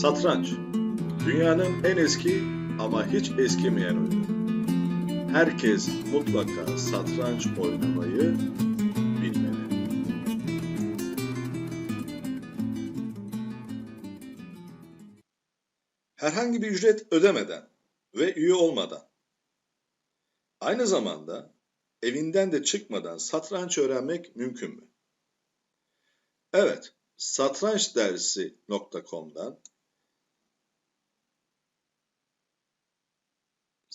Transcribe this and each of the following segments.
Satranç. Dünyanın en eski ama hiç eskimeyen oyunu. Herkes mutlaka satranç oynamayı bilmeli. Herhangi bir ücret ödemeden ve üye olmadan aynı zamanda evinden de çıkmadan satranç öğrenmek mümkün mü? Evet, satrançdersi.com'dan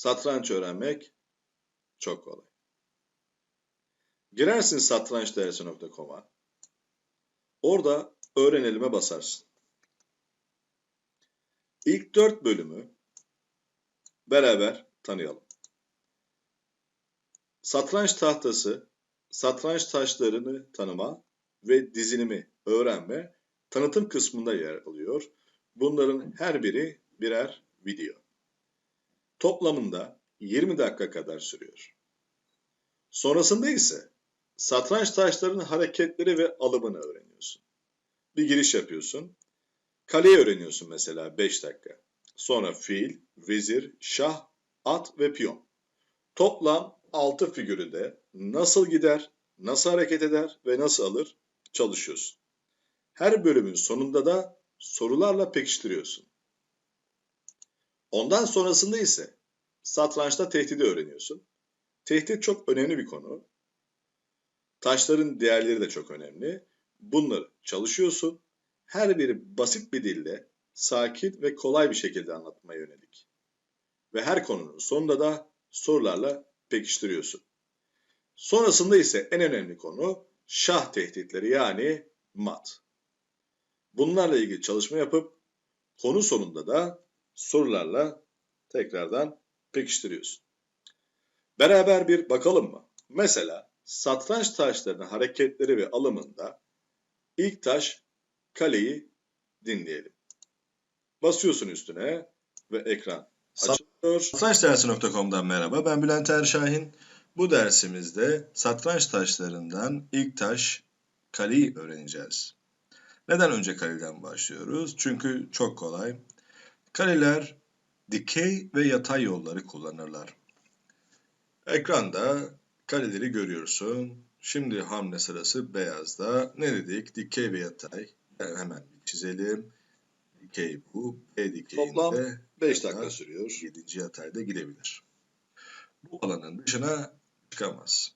satranç öğrenmek çok kolay. Girersin satrançdersi.com'a. Orada öğrenelime basarsın. İlk dört bölümü beraber tanıyalım. Satranç tahtası, satranç taşlarını tanıma ve dizilimi öğrenme tanıtım kısmında yer alıyor. Bunların her biri birer video. Toplamında 20 dakika kadar sürüyor. Sonrasında ise satranç taşlarının hareketleri ve alımını öğreniyorsun. Bir giriş yapıyorsun. Kaleyi öğreniyorsun mesela 5 dakika. Sonra fil, vezir, şah, at ve piyon. Toplam 6 figürü de nasıl gider, nasıl hareket eder ve nasıl alır çalışıyorsun. Her bölümün sonunda da sorularla pekiştiriyorsun. Ondan sonrasında ise satrançta tehdidi öğreniyorsun. Tehdit çok önemli bir konu. Taşların değerleri de çok önemli. Bunları çalışıyorsun. Her biri basit bir dille, sakin ve kolay bir şekilde anlatmaya yönelik. Ve her konunun sonunda da sorularla pekiştiriyorsun. Sonrasında ise en önemli konu şah tehditleri yani mat. Bunlarla ilgili çalışma yapıp konu sonunda da sorularla tekrardan pekiştiriyorsun. Beraber bir bakalım mı? Mesela satranç taşlarının hareketleri ve alımında ilk taş kaleyi dinleyelim. Basıyorsun üstüne ve ekran açılıyor. Satrançdersi.com'dan merhaba. Ben Bülent Erşahin. Bu dersimizde satranç taşlarından ilk taş kaleyi öğreneceğiz. Neden önce kaleden başlıyoruz? Çünkü çok kolay. Kaleler dikey ve yatay yolları kullanırlar. Ekranda kaleleri görüyorsun. Şimdi hamle sırası beyazda. Ne dedik? Dikey ve yatay. Yani hemen bir çizelim. Dikey bu. B dikeyinde. Toplam 5 yatay, dakika sürüyor. 7. yatayda gidebilir. Bu alanın dışına çıkamaz.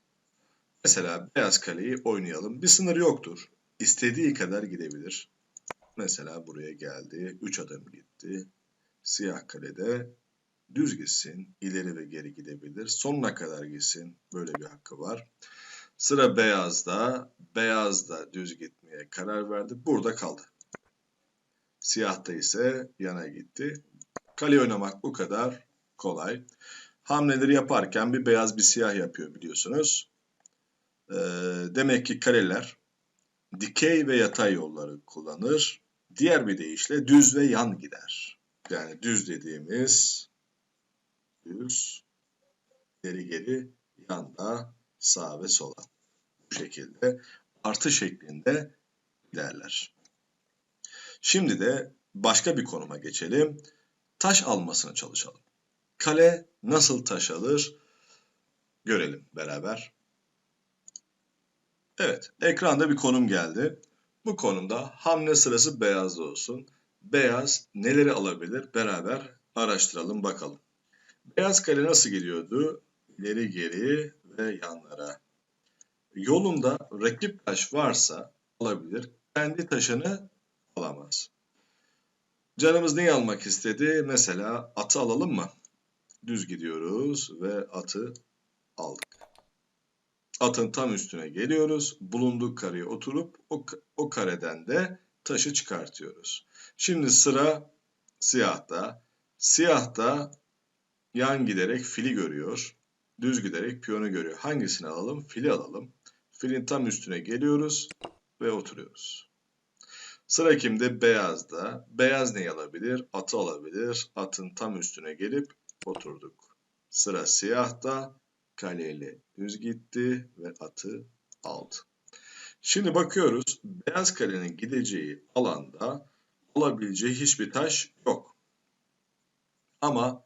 Mesela beyaz kaleyi oynayalım. Bir sınır yoktur. İstediği kadar gidebilir. Mesela buraya geldi. 3 adım gitti. Siyah kalede düz gitsin. ileri ve geri gidebilir. Sonuna kadar gitsin. Böyle bir hakkı var. Sıra beyazda. Beyaz da düz gitmeye karar verdi. Burada kaldı. Siyahta ise yana gitti. Kale oynamak bu kadar kolay. Hamleleri yaparken bir beyaz bir siyah yapıyor biliyorsunuz. Ee, demek ki kaleler dikey ve yatay yolları kullanır. Diğer bir deyişle düz ve yan gider. Yani düz dediğimiz düz, geri geri, yanda, sağ ve sola. Bu şekilde artı şeklinde giderler. Şimdi de başka bir konuma geçelim. Taş almasını çalışalım. Kale nasıl taş alır? Görelim beraber. Evet, ekranda bir konum geldi. Bu konumda hamle sırası beyazda olsun. Beyaz neleri alabilir? Beraber araştıralım bakalım. Beyaz kale nasıl gidiyordu? İleri geri ve yanlara. Yolunda rakip taş varsa alabilir. Kendi taşını alamaz. Canımız neyi almak istedi? Mesela atı alalım mı? Düz gidiyoruz ve atı aldık. Atın tam üstüne geliyoruz. Bulunduğu kareye oturup o, o kareden de taşı çıkartıyoruz. Şimdi sıra siyahta. Siyahta yan giderek fili görüyor. Düz giderek piyonu görüyor. Hangisini alalım? Fili alalım. Filin tam üstüne geliyoruz ve oturuyoruz. Sıra kimde? Beyazda. Beyaz neyi alabilir? Atı alabilir. Atın tam üstüne gelip oturduk. Sıra siyahta. Kaleyle düz gitti ve atı aldı. Şimdi bakıyoruz. Beyaz kalenin gideceği alanda alabileceği hiçbir taş yok. Ama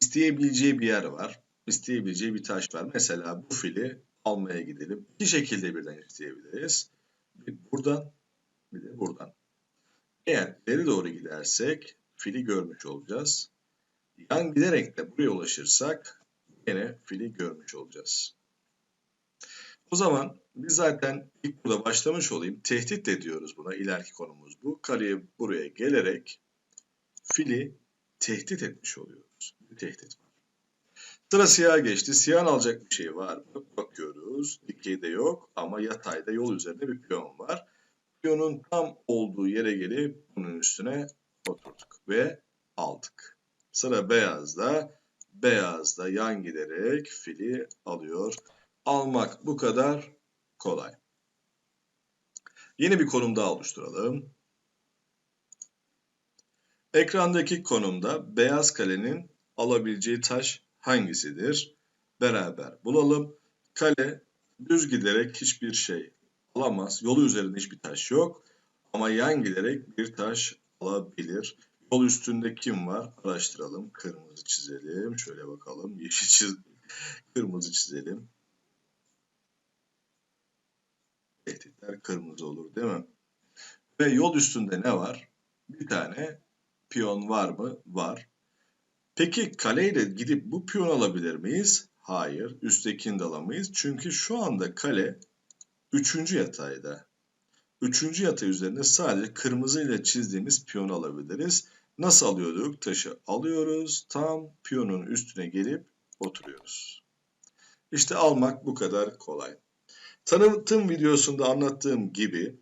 isteyebileceği bir yer var. İsteyebileceği bir taş var. Mesela bu fili almaya gidelim. İki şekilde birden isteyebiliriz. Bir buradan bir de buradan. Eğer ileri doğru gidersek fili görmüş olacağız. Yan giderek de buraya ulaşırsak yine fili görmüş olacağız. O zaman biz zaten ilk burada başlamış olayım. Tehdit de diyoruz buna. İleriki konumuz bu. Kareye buraya gelerek fili tehdit etmiş oluyoruz. Bir tehdit var. Sıra siyah geçti. Siyahın alacak bir şey var mı? Bakıyoruz. Dikeyde yok ama yatayda yol üzerinde bir piyon var. Piyonun tam olduğu yere gelip bunun üstüne oturduk ve aldık. Sıra beyazda. Beyazda yan giderek fili alıyor. Almak bu kadar kolay. Yeni bir konum daha oluşturalım. Ekrandaki konumda beyaz kalenin alabileceği taş hangisidir? Beraber bulalım. Kale düz giderek hiçbir şey alamaz. Yolu üzerinde hiçbir taş yok. Ama yan giderek bir taş alabilir. Yol üstünde kim var? Araştıralım. Kırmızı çizelim. Şöyle bakalım. Yeşil çiz kırmızı çizelim. Tehditler kırmızı olur değil mi? Ve yol üstünde ne var? Bir tane piyon var mı? Var. Peki kaleyle gidip bu piyon alabilir miyiz? Hayır. Üsttekini de alamayız. Çünkü şu anda kale üçüncü yatayda. Üçüncü yatay üzerinde sadece kırmızı ile çizdiğimiz piyonu alabiliriz. Nasıl alıyorduk? Taşı alıyoruz. Tam piyonun üstüne gelip oturuyoruz. İşte almak bu kadar kolay. Tanıtım videosunda anlattığım gibi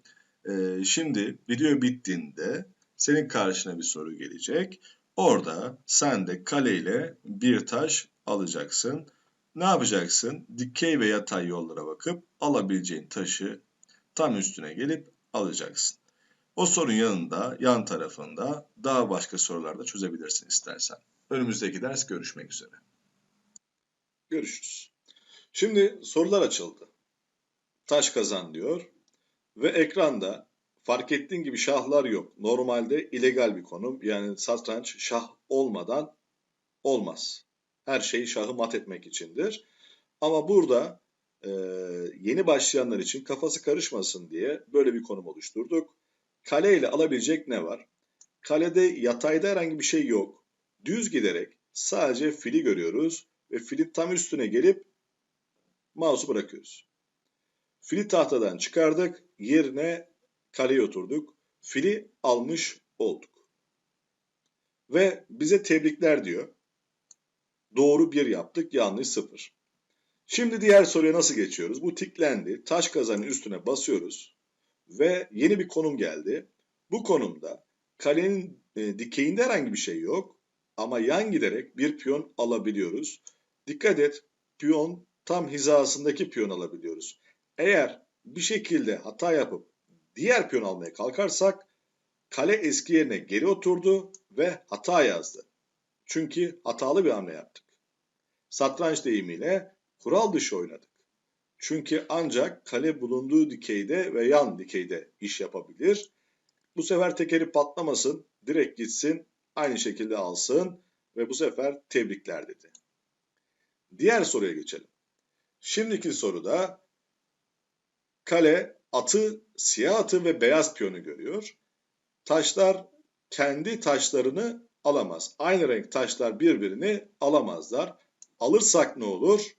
e, şimdi video bittiğinde senin karşına bir soru gelecek. Orada sen de kaleyle bir taş alacaksın. Ne yapacaksın? Dikey ve yatay yollara bakıp alabileceğin taşı tam üstüne gelip alacaksın. O sorun yanında, yan tarafında daha başka sorularda çözebilirsin istersen. Önümüzdeki ders görüşmek üzere. Görüşürüz. Şimdi sorular açıldı. Taş kazan diyor ve ekranda fark ettiğin gibi şahlar yok. Normalde illegal bir konum. Yani satranç şah olmadan olmaz. Her şey şahı mat etmek içindir. Ama burada e, yeni başlayanlar için kafası karışmasın diye böyle bir konum oluşturduk. Kale ile alabilecek ne var? Kalede yatayda herhangi bir şey yok. Düz giderek sadece fili görüyoruz ve filin tam üstüne gelip mouse'u bırakıyoruz. Fili tahtadan çıkardık, yerine kaleye oturduk. Fili almış olduk. Ve bize tebrikler diyor. Doğru bir yaptık, yanlış sıfır. Şimdi diğer soruya nasıl geçiyoruz? Bu tiklendi. Taş kazanın üstüne basıyoruz. Ve yeni bir konum geldi. Bu konumda kalenin e, dikeyinde herhangi bir şey yok. Ama yan giderek bir piyon alabiliyoruz. Dikkat et, piyon tam hizasındaki piyon alabiliyoruz. Eğer bir şekilde hata yapıp diğer piyon almaya kalkarsak kale eski yerine geri oturdu ve hata yazdı. Çünkü hatalı bir hamle yaptık. Satranç deyimiyle kural dışı oynadık. Çünkü ancak kale bulunduğu dikeyde ve yan dikeyde iş yapabilir. Bu sefer tekeri patlamasın, direkt gitsin, aynı şekilde alsın ve bu sefer tebrikler dedi. Diğer soruya geçelim. Şimdiki soruda kale atı, siyah atı ve beyaz piyonu görüyor. Taşlar kendi taşlarını alamaz. Aynı renk taşlar birbirini alamazlar. Alırsak ne olur?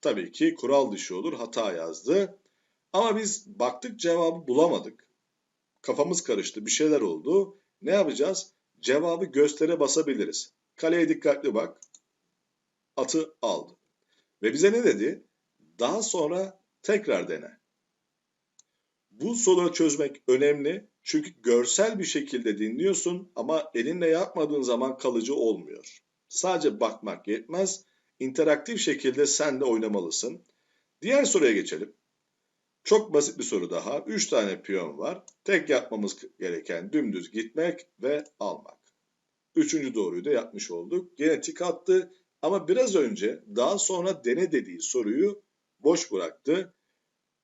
Tabii ki kural dışı olur. Hata yazdı. Ama biz baktık cevabı bulamadık. Kafamız karıştı. Bir şeyler oldu. Ne yapacağız? Cevabı göstere basabiliriz. Kaleye dikkatli bak. Atı aldı. Ve bize ne dedi? Daha sonra tekrar dene. Bu soruları çözmek önemli. Çünkü görsel bir şekilde dinliyorsun ama elinle yapmadığın zaman kalıcı olmuyor. Sadece bakmak yetmez. İnteraktif şekilde sen de oynamalısın. Diğer soruya geçelim. Çok basit bir soru daha. 3 tane piyon var. Tek yapmamız gereken dümdüz gitmek ve almak. Üçüncü doğruyu da yapmış olduk. Gene tik attı ama biraz önce daha sonra dene dediği soruyu boş bıraktı.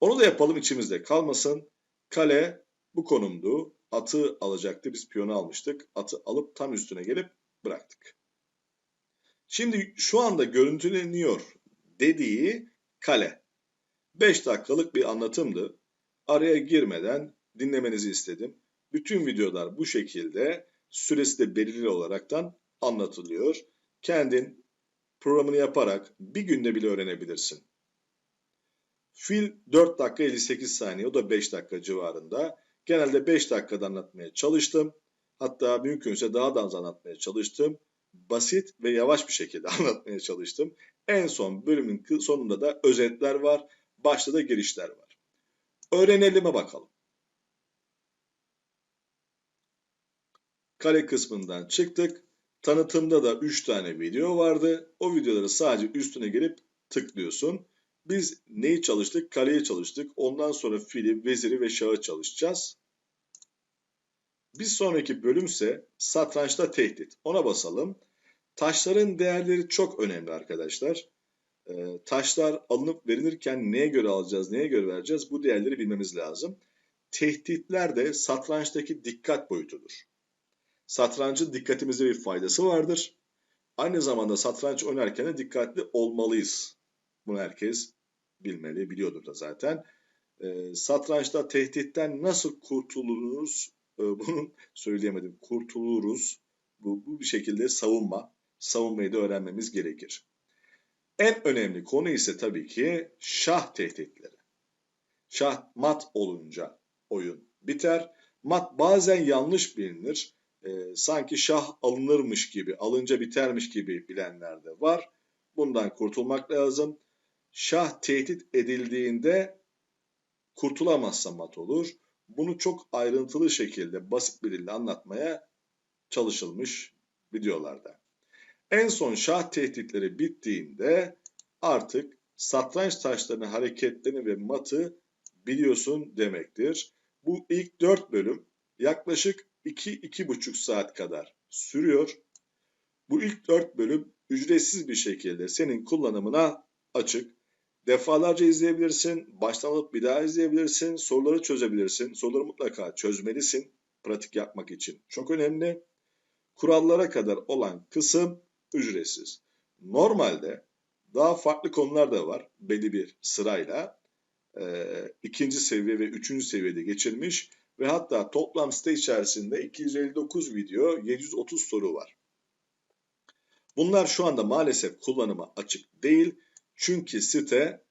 Onu da yapalım içimizde kalmasın. Kale Bu konumdu. Atı alacaktı. Biz piyonu almıştık. Atı alıp tam üstüne gelip bıraktık. Şimdi şu anda görüntüleniyor dediği kale. 5 dakikalık bir anlatımdı. Araya girmeden dinlemenizi istedim. Bütün videolar bu şekilde süresi de belirli olaraktan anlatılıyor. Kendin programını yaparak bir günde bile öğrenebilirsin. Fil 4 dakika 58 saniye o da 5 dakika civarında. Genelde 5 dakikada anlatmaya çalıştım. Hatta mümkünse daha da az anlatmaya çalıştım. Basit ve yavaş bir şekilde anlatmaya çalıştım. En son bölümün sonunda da özetler var. Başta da girişler var. Öğrenelime bakalım. Kare kısmından çıktık. Tanıtımda da 3 tane video vardı. O videoları sadece üstüne gelip tıklıyorsun. Biz neyi çalıştık? Kaleyi çalıştık. Ondan sonra fili, veziri ve şahı çalışacağız. Bir sonraki bölümse satrançta tehdit. Ona basalım. Taşların değerleri çok önemli arkadaşlar. Ee, taşlar alınıp verilirken neye göre alacağız, neye göre vereceğiz bu değerleri bilmemiz lazım. Tehditler de satrançtaki dikkat boyutudur. Satrancın dikkatimize bir faydası vardır. Aynı zamanda satranç oynarken de dikkatli olmalıyız. Bunu herkes bilmeli, biliyordur da zaten. Ee, satrançta tehditten nasıl kurtuluruz? Ee, bunu söyleyemedim. Kurtuluruz. Bu, bu bir şekilde savunma. Savunmayı da öğrenmemiz gerekir. En önemli konu ise tabii ki şah tehditleri. Şah mat olunca oyun biter. Mat bazen yanlış bilinir. Ee, sanki şah alınırmış gibi, alınca bitermiş gibi bilenler de var. Bundan kurtulmak lazım. Şah tehdit edildiğinde kurtulamazsa mat olur. Bunu çok ayrıntılı şekilde basit bir dille anlatmaya çalışılmış videolarda. En son şah tehditleri bittiğinde artık satranç taşlarının hareketlerini ve matı biliyorsun demektir. Bu ilk 4 bölüm yaklaşık 2-2,5 saat kadar sürüyor. Bu ilk 4 bölüm ücretsiz bir şekilde senin kullanımına açık. Defalarca izleyebilirsin, baştan alıp bir daha izleyebilirsin, soruları çözebilirsin. Soruları mutlaka çözmelisin pratik yapmak için. Çok önemli. Kurallara kadar olan kısım ücretsiz. Normalde daha farklı konular da var belli bir sırayla. Ee, ikinci seviye ve üçüncü seviyede geçilmiş ve hatta toplam site içerisinde 259 video, 730 soru var. Bunlar şu anda maalesef kullanıma açık değil. Çünkü site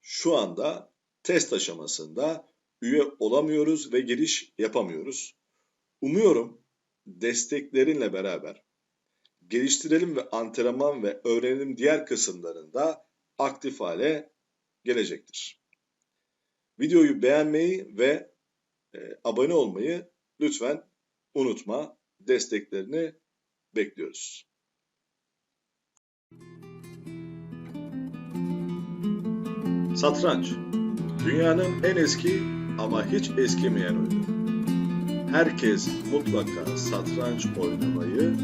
şu anda test aşamasında üye olamıyoruz ve giriş yapamıyoruz. Umuyorum desteklerinle beraber geliştirelim ve antrenman ve öğrenim diğer kısımlarında aktif hale gelecektir. Videoyu beğenmeyi ve e, abone olmayı lütfen unutma. Desteklerini bekliyoruz. Satranç Dünyanın en eski ama hiç eskimeyen oyunu. Herkes mutlaka satranç oynamayı